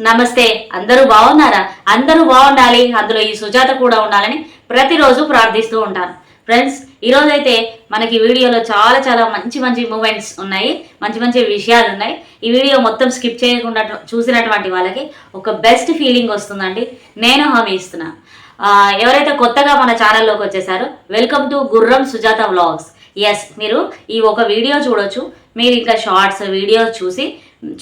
నమస్తే. అందరూ బాగున్నారా? అందరూ బాగుండాలి. అందులో ఈ సుజాత కూడా ఉండాలని ప్రతిరోజు ప్రార్థిస్తూ ఉంటాను ఫ్రెండ్స్ ఈరోజైతే మనకి వీడియోలో చాలా చాలా మంచి మంచి మూమెంట్స్ ఉన్నాయి. మంచి మంచి విషయాలు ఉన్నాయి. ఈ వీడియో మొత్తం స్కిప్ చేయకుండా చూసినటువంటి వాళ్ళకి ఒక బెస్ట్ ఫీలింగ్ వస్తుందండి. నేను హామీ ఇస్తున్నా. ఎవరైతే కొత్తగా మన ఛానల్లోకి వచ్చేసారో వెల్కమ్ టు గుర్రం సుజాత వ్లాగ్స్ ఎస్ మీరు ఈ ఒక వీడియో చూడొచ్చు. మీరు ఇంకా షార్ట్స్ వీడియోస్ చూసి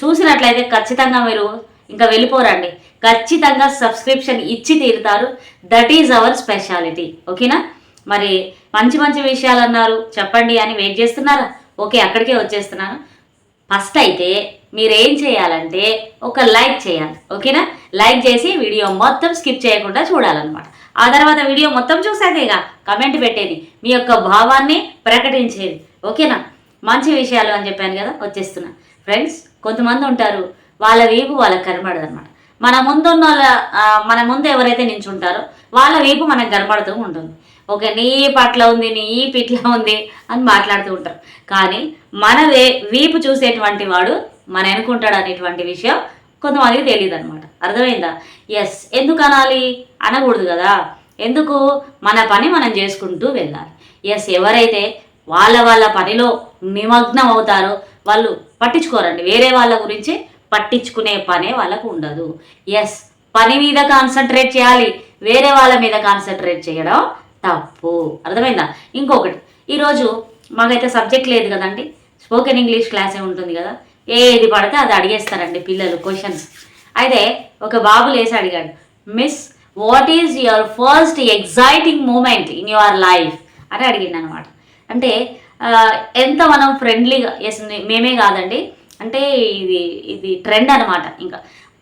చూసినట్లయితే ఖచ్చితంగా మీరు ఇంకా వెళ్ళిపోరండి. ఖచ్చితంగా సబ్స్క్రిప్షన్ ఇచ్చి తీరుతారు. దట్ ఈజ్ అవర్ స్పెషాలిటీ ఓకేనా? మరి మంచి మంచి విషయాలు అన్నారు చెప్పండి అని వెయిట్ చేస్తున్నారా? ఓకే అక్కడికే వచ్చేస్తున్నాను. ఫస్ట్ అయితే మీరు ఏం చేయాలంటే ఒక లైక్ చేయాలి. ఓకేనా? లైక్ చేసి వీడియో మొత్తం స్కిప్ చేయకుండా చూడాలన్నమాట. ఆ తర్వాత వీడియో మొత్తం చూసాకేగా కమెంట్ పెట్టేది. మీ యొక్క భావాన్ని ప్రకటించేది. ఓకేనా? మంచి విషయాలు అని చెప్పాను కదా వచ్చేస్తున్నా. ఫ్రెండ్స్ కొంతమంది ఉంటారు. వాళ్ళ వీపు వాళ్ళకి కనబడదు అనమాట మన ముందున్న వాళ్ళ మన ముందు ఎవరైతే నించుంటారో వాళ్ళ వీపు మనకు కనబడుతూ ఉంటుంది. ఓకే నీ పట్ల ఉంది నీ పిట్ల ఉంది అని మాట్లాడుతూ ఉంటారు. కానీ మన వే వీపు చూసేటువంటి వాడు మన అనుకుంటాడు అనేటువంటి విషయం కొంతమందికి తెలియదు అనమాట అర్థమైందా? ఎస్ ఎందుకు అనాలి? అనకూడదు కదా. ఎందుకు? మన పని మనం చేసుకుంటూ వెళ్ళాలి. ఎస్ ఎవరైతే వాళ్ళ వాళ్ళ పనిలో నిమగ్నం అవుతారో వాళ్ళు పట్టించుకోరండి. వేరే వాళ్ళ గురించి పట్టించుకునే పనే వాళ్ళకు ఉండదు. ఎస్ పని మీద కాన్సన్ట్రేట్ చేయాలి. వేరే వాళ్ళ మీద కాన్సన్ట్రేట్ చేయడం తప్పు. అర్థమైందా? ఇంకొకటి ఈరోజు మాకైతే సబ్జెక్ట్ లేదు కదండి. స్పోకెన్ ఇంగ్లీష్ క్లాసే ఉంటుంది కదా. ఏది పడితే అది అడిగేస్తారండి పిల్లలు క్వశ్చన్స్ అయితే ఒక బాబు లేసి అడిగాడు miss what is your first exciting moment in your life అని అడిగిండు అనమాట అంటే ఎంత మనం ఫ్రెండ్లీగా ఎస్ మేమే కాదండి. అంటే ఇది ఇది ట్రెండ్ అనమాట ఇంకా.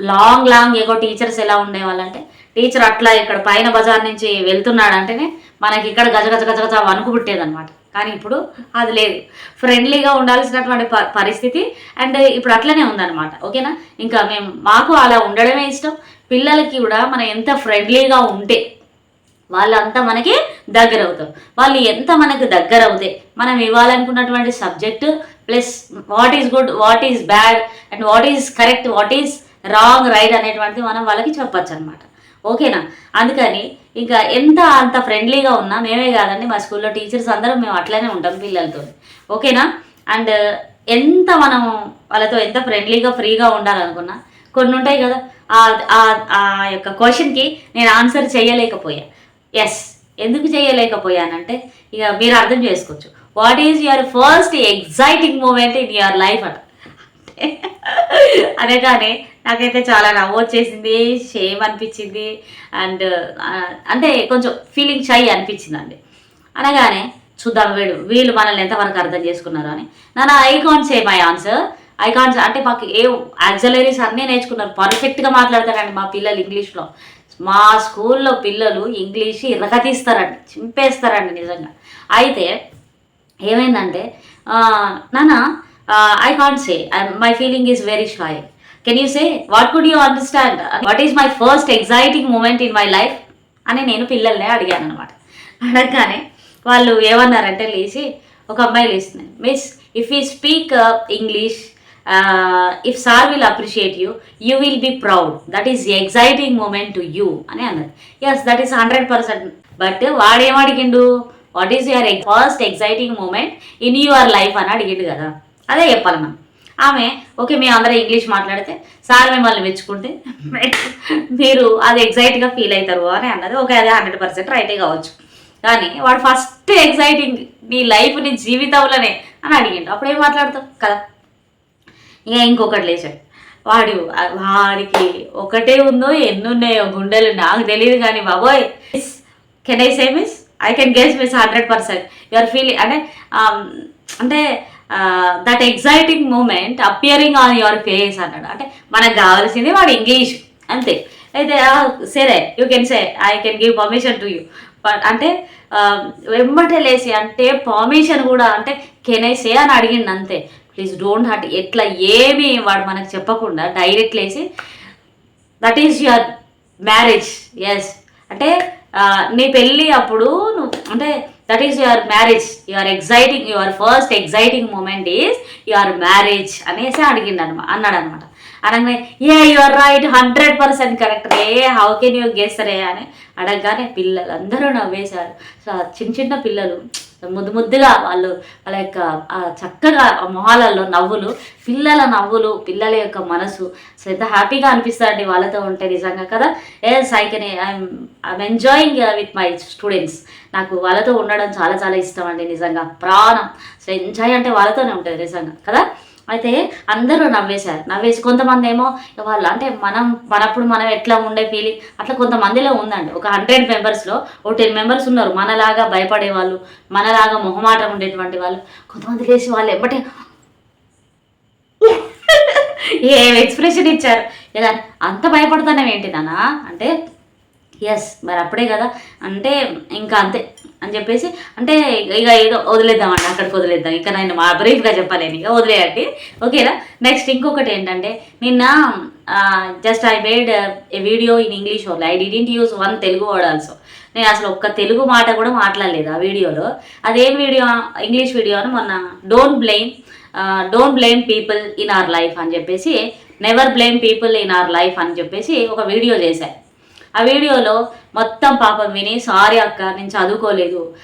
లాంగ్ లాంగ్ ఏగో టీచర్స్ ఎలా ఉండేవాళ్ళంటే టీచర్ అట్లా ఇక్కడ పైన బజార్ నుంచి వెళ్తున్నాడంటేనే మనకి ఇక్కడ గజ గజ గజ గజ వణుకు పుట్టేదనమాట కానీ ఇప్పుడు అది లేదు. ఫ్రెండ్లీగా ఉండాల్సినటువంటి ప- పరిస్థితి అండ్ ఇప్పుడు అట్లనే ఉందన్నమాట. ఓకేనా? ఇంకా మేము మాకు అలా ఉండడమే ఇష్టం. పిల్లలకి కూడా మనం ఎంత ఫ్రెండ్లీగా ఉంటే వాళ్ళంతా మనకి దగ్గర అవుతారు వాళ్ళు ఎంత మనకు దగ్గర అవుతే మనం ఇవ్వాలనుకున్నటువంటి subject plus what is good what is bad and what is correct what is wrong right అనేటువంటిది మనం వాళ్ళకి చెప్పచ్చు అనమాట ఓకేనా? అందుకని ఇంకా ఎంత అంత ఫ్రెండ్లీగా ఉన్నా మేమే కాదండి మా స్కూల్లో టీచర్స్ అందరం మేము అట్లనే ఉంటాం పిల్లలతో ఓకేనా? అండ్ ఎంత మనం వాళ్ళతో ఎంత ఫ్రెండ్లీగా ఫ్రీగా ఉండాలనుకున్నా కొన్ని ఉంటాయి కదా ఆ- ఆ- యొక్క క్వశ్చన్కి నేను ఆన్సర్ చేయలేకపోయా. ఎస్ ఎందుకు చేయలేకపోయానంటే ఇక మీరు అర్థం చేసుకోవచ్చు. What is your first exciting moment in your life అంట. అదే కానీ నాకైతే చాలా నవ్వు వచ్చేసింది షేమ్ అనిపించింది అండ్ అంటే కొంచెం ఫీలింగ్ షై అనిపించిందండి. అనగానే చూద్దాం వీడు వీళ్ళు మనల్ని ఎంతవరకు అర్థం చేసుకున్నారు అని. నా I can't say my answer I అంటే మాకు ఏ యాక్సలరీస్ అన్నీ నేర్చుకున్నారు. పర్ఫెక్ట్గా మాట్లాడతారండి మా పిల్లలు ఇంగ్లీష్లో మా స్కూల్లో పిల్లలు ఇంగ్లీష్ ఇరగతీస్తారండి చింపేస్తారండి నిజంగా. అయితే ఏమైందంటే నాన్న I can't say my feeling is very shy can you say what could you understand what is my first exciting moment in my life అని నేను పిల్లల్నే అడిగాను అనమాట అడగగానే వాళ్ళు ఏమన్నారంటే లేచి ఒక అమ్మాయి లేస్తుంది miss if you speak English if sir will appreciate you you will be proud that is exciting moment to you అని అన్నది. Yes that is hundred percent but వాడేమడిగిండు what is your first exciting moment in your life అని అడిగిండు కదా. అదే చెప్పాలి మనం. ఆమె okay మేము అందరూ ఇంగ్లీష్ మాట్లాడితే సార్ మిమ్మల్ని మెచ్చుకుంటే మీరు అది ఎగ్జైట్గా ఫీల్ అవుతారు అని అన్నది. ఓకే అదే హండ్రెడ్ పర్సెంట్ రైటే కావచ్చు. కానీ వాడు ఫస్ట్ ఎగ్జైటింగ్ నీ లైఫ్ నీ జీవితంలోనే అని అడిగిండు. అప్పుడు ఏం మాట్లాడతావు? కదా. ఇంకా ఇంకొకటి లేచాడు. వాడు వాడికి ఒకటే ఉందో ఎన్నున్నాయో గుండెలు నాకు తెలియదు కానీ బాబోయ్ can I say miss I can guess miss hundred percent your feeling అంటే um, అంటే that exciting moment appearing on your face అన్నాడు. అంటే మనకు కావాల్సింది వాడు ఇంగ్లీష్ అంతే. అయితే సరే you can say I can give permission to you but అంటే um, వెంబటే లేసి అంటే పర్మిషన్ కూడా అంటే కెన్ ఐ సే అని అడిగిండు అంతే. ప్లీజ్ డోంట్ హట్ ఎట్లా ఏమి వాడు మనకు చెప్పకుండా డైరెక్ట్ లేసి that is your marriage yes అంటే uh, నీ పెళ్ళి అప్పుడు అంటే that is your marriage your exciting your first exciting moment is your marriage అనేసి అడిగిండు అనమాట అన్నాడు అనమాట అనగానే ఏ your right hundred percent correct A how can you గెస్తరే అని అడగగానే పిల్లలందరూ నవ్వేశారు. సో చిన్న చిన్న పిల్లలు ముద్దు ముద్దుగా వాళ్ళు వాళ్ళ యొక్క చక్కగా మొహాలలో నవ్వులు పిల్లల నవ్వులు పిల్లల యొక్క మనసు. సో ఎంత హ్యాపీగా అనిపిస్తారండి వాళ్ళతో ఉంటే నిజంగా కదా. Yes I can I'm I'm enjoying with my students నాకు వాళ్ళతో ఉండడం చాలా చాలా ఇష్టం అండి నిజంగా. ప్రాణం. సో ఎంజాయ్ అంటే వాళ్ళతోనే ఉంటుంది నిజంగా కదా. అయితే అందరూ నవ్వేశారు. నవ్వేసి కొంతమంది ఏమో వాళ్ళు అంటే మనం మనప్పుడు మనం ఎట్లా ఉండే ఫీలింగ్ అట్లా కొంతమందిలో ఉందండి. ఒక హండ్రెడ్ మెంబర్స్లో ఒక టెన్ మెంబర్స్ ఉన్నారు. మనలాగా భయపడే వాళ్ళు మనలాగా మొహమాటం ఉండేటువంటి వాళ్ళు. కొంతమంది లేచి వాళ్ళు ఎప్పటి ఏం ఎక్స్ప్రెషన్ ఇచ్చారు? ఇలా అంత భయపడతానే ఏంటి నాన్న? అంటే ఎస్ మరి అప్పుడే కదా. అంటే ఇంకా అంతే. అని చెప్పేసి అంటే ఇక ఏదో వదిలేద్దామండి అక్కడికి వదిలేద్దాం. ఇంకా నేను మా బ్రీఫ్గా చెప్పలేను. ఇక వదిలేయండి. ఓకేనా? నెక్స్ట్ ఇంకొకటి ఏంటంటే నిన్న just I made a video in English only I didn't use one Telugu word also నేను అసలు ఒక్క తెలుగు మాట కూడా మాట్లాడలేదు ఆ వీడియోలో. అదేం వీడియో? ఇంగ్లీష్ వీడియో అని మొన్న don't blame don't blame people in our life అని చెప్పేసి never blame people in our life అని చెప్పేసి ఒక వీడియో చేశాను ఆ వీడియోలో మొత్తం పాపం విని సారీ అక్క నేను చదువుకోలేదు.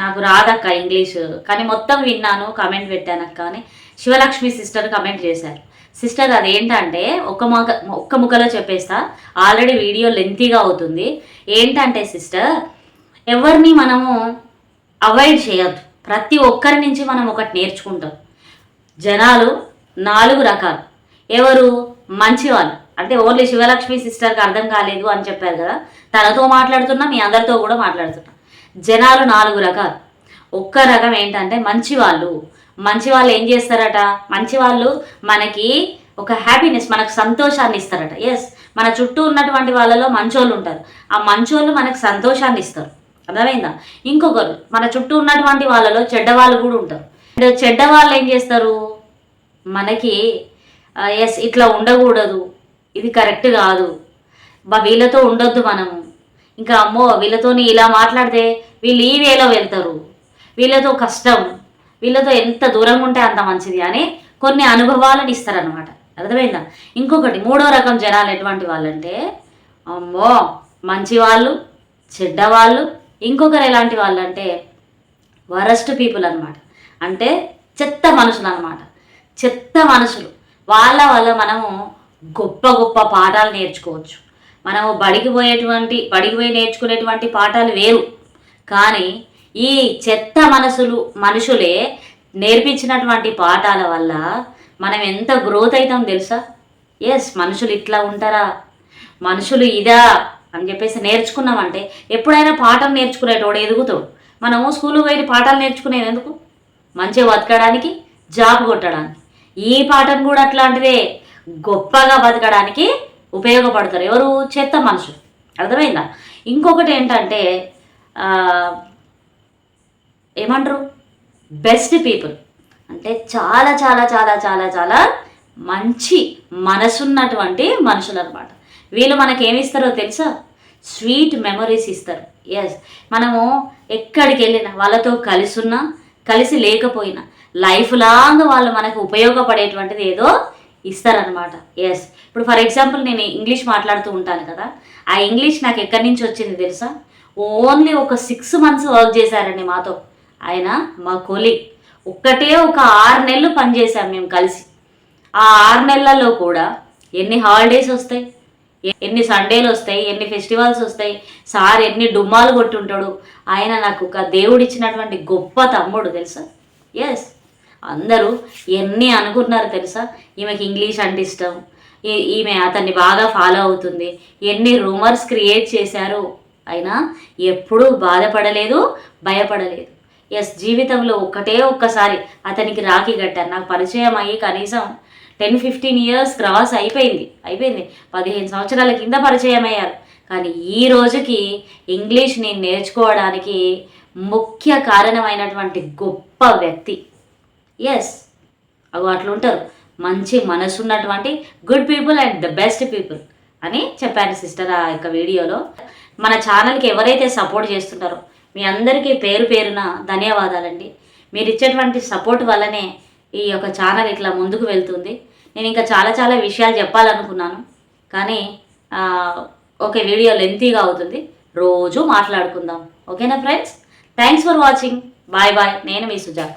నాకు రాదక్క ఇంగ్లీష్. కానీ మొత్తం విన్నాను కమెంట్ పెట్టాను అక్క అని శివలక్ష్మి సిస్టర్ కమెంట్ చేశారు. సిస్టర్ అదేంటంటే ఒక్క ముఖ ఒక్క ముఖలో చెప్పేస్తా ఆల్రెడీ వీడియో లెంతీగా అవుతుంది. ఏంటంటే సిస్టర్ ఎవరిని మనము అవాయిడ్ చేయొద్దు. ప్రతి ఒక్కరి నుంచి మనం ఒకటి నేర్చుకుంటాం. జనాలు నాలుగు రకాలు. ఎవరు? మంచివాళ్ళు. అంటే ఓన్లీ శివలక్ష్మి సిస్టర్కి అర్థం కాలేదు అని చెప్పారు కదా. తనతో మాట్లాడుతున్నా మీ అందరితో కూడా మాట్లాడుతున్నా. జనాలు నాలుగు రకాలు. ఒక్క రకం ఏంటంటే మంచి వాళ్ళు మంచి వాళ్ళు ఏం చేస్తారట? మంచి వాళ్ళు మనకి ఒక హ్యాపీనెస్ మనకు సంతోషాన్ని ఇస్తారట. ఎస్ మన చుట్టూ ఉన్నటువంటి వాళ్ళలో మంచోళ్ళు ఉంటారు. ఆ మంచోళ్ళు మనకు సంతోషాన్ని ఇస్తారు. అర్థమైందా? ఇంకొకరు మన చుట్టూ ఉన్నటువంటి వాళ్ళలో చెడ్డవాళ్ళు కూడా ఉంటారు. అంటే చెడ్డ వాళ్ళు ఏం చేస్తారు? మనకి ఎస్ ఇట్లా ఉండకూడదు. ఇది కరెక్ట్ కాదు. బా వీళ్ళతో ఉండొద్దు మనము. ఇంకా అమ్మో వీళ్ళతోని ఇలా మాట్లాడితే వీళ్ళు ఈ వేలో వెళ్తారు. వీళ్ళతో కష్టం. వీళ్ళతో ఎంత దూరంగా ఉంటే అంత మంచిది అని కొన్ని అనుభవాలను ఇస్తారనమాట అర్థమైందా? ఇంకొకటి మూడో రకం జనాలు ఎటువంటి వాళ్ళంటే అమ్మో మంచి వాళ్ళు చెడ్డవాళ్ళు ఇంకొకరు ఎలాంటి వాళ్ళు అంటే వరస్ట్ పీపుల్ అనమాట అంటే చెత్త మనుషులు అనమాట చెత్త మనుషులు. వాళ్ళ వల్ల మనము గొప్ప గొప్ప పాఠాలు నేర్చుకోవచ్చు. మనము బడికి పోయేటువంటి బడికి పోయి నేర్చుకునేటువంటి పాఠాలు వేరు. కానీ ఈ చెత్త మనసులు మనుషులే నేర్పించినటువంటి పాఠాల వల్ల మనం ఎంత గ్రోత్ అవుతాం తెలుసా? ఎస్ మనుషులు ఇట్లా ఉంటారా? మనుషులు ఇదా? అని చెప్పేసి నేర్చుకున్నామంటే ఎప్పుడైనా పాఠం నేర్చుకునేటోడు ఎదుగుతాడు. మనము స్కూల్ పోయి పాఠాలు నేర్చుకునేది ఎందుకు? మంచిగా బతకడానికి జాబ్ కొట్టడానికి. ఈ పాఠం కూడా అట్లాంటిదే. గొప్పగా బతకడానికి ఉపయోగపడతారు. ఎవరు? చెత్త మనుషులు. అర్థమైందా? ఇంకొకటి ఏంటంటే ఏమంటారు? Best people. అంటే చాలా చాలా చాలా చాలా చాలా మంచి మనసున్నటువంటి మనుషులు అనమాట వీళ్ళు మనకి ఏమి ఇస్తారో తెలుసా? స్వీట్ మెమరీస్ ఇస్తారు. ఎస్ మనము ఎక్కడికి వెళ్ళినా వాళ్ళతో కలిసి ఉన్నా కలిసి లేకపోయినా లైఫ్ లాంగ్ వాళ్ళు మనకు ఉపయోగపడేటువంటిది ఏదో ఇస్తారనమాట ఎస్ ఇప్పుడు ఫర్ ఎగ్జాంపుల్ నేను ఇంగ్లీష్ మాట్లాడుతూ ఉంటాను కదా ఆ ఇంగ్లీష్ నాకు ఎక్కడి నుంచి వచ్చింది తెలుసా? ఓన్లీ ఒక సిక్స్ మంత్స్ వర్క్ చేశారండి మాతో. ఆయన మా కొలి ఒక్కటే ఒక ఆరు నెలలు పనిచేసాం మేము కలిసి. ఆ ఆరు నెలల్లో కూడా ఎన్ని హాలిడేస్ వస్తాయి ఎన్ని సండేలు వస్తాయి ఎన్ని ఫెస్టివల్స్ వస్తాయి సార్ ఎన్ని డుమ్మాలు కొట్టుంటాడు ఆయన నాకు ఒక దేవుడిచ్చినటువంటి గొప్ప తమ్ముడు తెలుసా? ఎస్ అందరూ ఎన్ని అనుకున్నారు తెలుసా? ఈమెకి ఇంగ్లీష్ అంటే ఇష్టం. ఈ- ఈమె అతన్ని బాగా ఫాలో అవుతుంది. ఎన్ని రూమర్స్ క్రియేట్ చేశారు అయినా ఎప్పుడూ బాధపడలేదు భయపడలేదు. ఎస్ జీవితంలో ఒక్కటే ఒక్కసారి అతనికి రాఖీ కట్టాను. నాకు పరిచయం అయ్యి కనీసం టెన్ ఫిఫ్టీన్ ఇయర్స్ క్రాస్ అయిపోయింది. అయిపోయింది. పదిహేను సంవత్సరాల కింద పరిచయం అయ్యారు. కానీ ఈ రోజుకి ఇంగ్లీష్ నేను నేర్చుకోవడానికి ముఖ్య కారణమైనటువంటి గొప్ప వ్యక్తి. ఎస్ అవి అట్లుంటారు మంచి మనసు ఉన్నటువంటి good people and the best people అని చెప్పాను సిస్టర్ ఆ యొక్క వీడియోలో. మన ఛానల్కి ఎవరైతే సపోర్ట్ చేస్తుంటారో మీ అందరికీ పేరు పేరున ధన్యవాదాలండి. మీరు ఇచ్చేటువంటి సపోర్ట్ వల్లనే ఈ యొక్క ఛానల్ ఇట్లా ముందుకు వెళ్తుంది. నేను ఇంకా చాలా చాలా విషయాలు చెప్పాలనుకున్నాను. కానీ ఒక ఓకే వీడియో లెంతీగా అవుతుంది. రోజు మాట్లాడుకుందాం. ఓకేనా friends thanks for watching bye bye నేను మీ సుజాత.